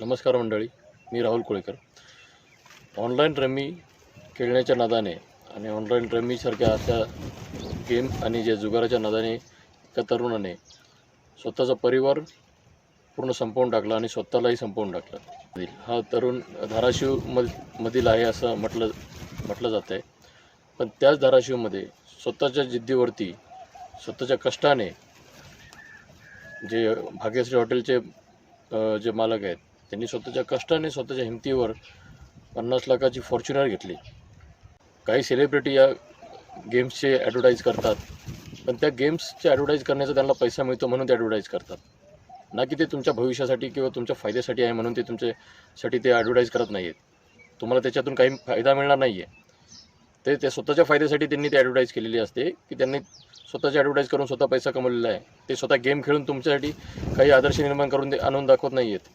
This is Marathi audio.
नमस्कार मंडळी मी राहुल कोळेकर. ऑनलाईन रमी खेळण्याच्या नादाने आणि ऑनलाईन रमीसारख्या अशा गेम आणि ज्या जुगाराच्या नादाने एका तरुणाने स्वतःचा परिवार पूर्ण संपवून टाकला आणि स्वतःलाही संपवून टाकला. हा तरुण धाराशिव मधील आहे असं म्हटलं म्हटलं जातं आहे पण त्याच धाराशिवमध्ये स्वतःच्या जिद्दीवरती स्वतःच्या कष्टाने जे भाग्यश्री हॉटेलचे जे मालक आहेत त्यांनी स्वतःच्या कष्टाने स्वतःच्या हिमतीवर पन्नास लाखाची फॉर्च्युनर घेतली. काही सेलिब्रिटी या गेम्सचे ॲडव्हर्टाईज करतात पण त्या गेम्सचे ॲडव्हर्टाईज करण्याचा त्यांना पैसा मिळतो म्हणून ते ॲडव्हर्टाईज करतात. ना की ते तुमच्या भविष्यासाठी किंवा तुमच्या फायद्यासाठी आहे म्हणून ते तुमच्यासाठी ते ॲडव्हर्टाईज करत नाही आहेत तुम्हाला त्याच्यातून काही फायदा मिळणार नाही आहे ते ते स्वतःच्या फायद्यासाठी त्यांनी ते ॲडव्हर्टाईज केलेली असते की त्यांनी स्वतःची ॲडव्हर्टाईज करून स्वतः पैसा कमवलेला आहे. ते स्वतः गेम खेळून तुमच्यासाठी काही आदर्श निर्माण करून ते आणून दाखवत नाही आहेत